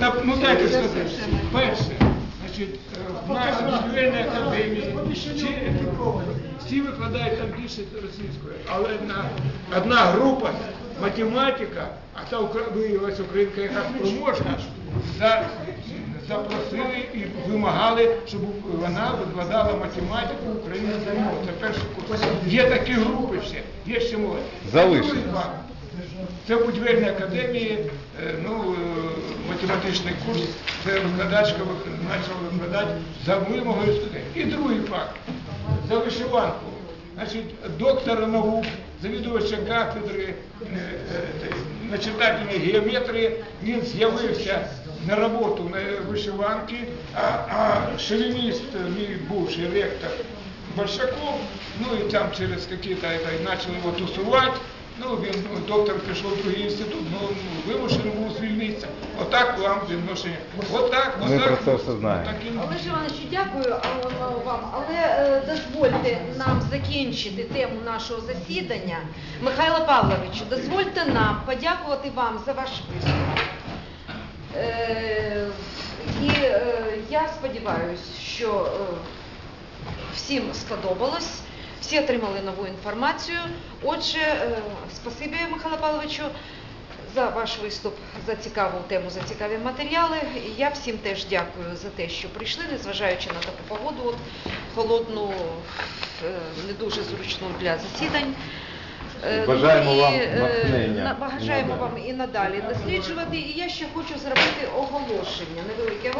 На- Ну дайте сказати. Перше, значить, в нашій академії всі, всі викладають там більше російської, але на, одна група математика, а та Укра- виявилася українка яка спроможна, за, запросили і вимагали, щоб вона викладала математику українською мовою. Це перший курс. Є такі групи ще, є ще мови. Залишили. Це в будівельній академії, е, ну, е, математичний курс, це викладачка вик- почала викладати за вимогою студентів. І другий факт, за вишиванку. Значить, доктора наук, завідувача кафедри е, начитательної геометрії, він з'явився на роботу на вишиванки, а, а шовініст, мій бувший ректор Большаков, ну і там через какие-то почали його тусувати. Ну, він доктор пішов в другий інститут, ну вимушений був звільнитися. Отак вам відношення. Отак, Ми отак. про це все знаємо. отаким- Олеже Івановичу, дякую а, вам, але е, дозвольте нам закінчити тему нашого засідання. Михайло Павловичу, дозвольте нам подякувати вам за ваш виступ. Е, і е, я сподіваюся, що е, всім сподобалось, всі отримали нову інформацію. Отже, е, спасибі Михайло Павловичу за ваш виступ, за цікаву тему, за цікаві матеріали. І я всім теж дякую за те, що прийшли, незважаючи на таку погоду, от, холодну, е, не дуже зручну для засідань. Е, Бажаємо ну, вам е, натхнення Бажаємо вам і надалі досліджувати. І я ще хочу зробити оголошення, невелике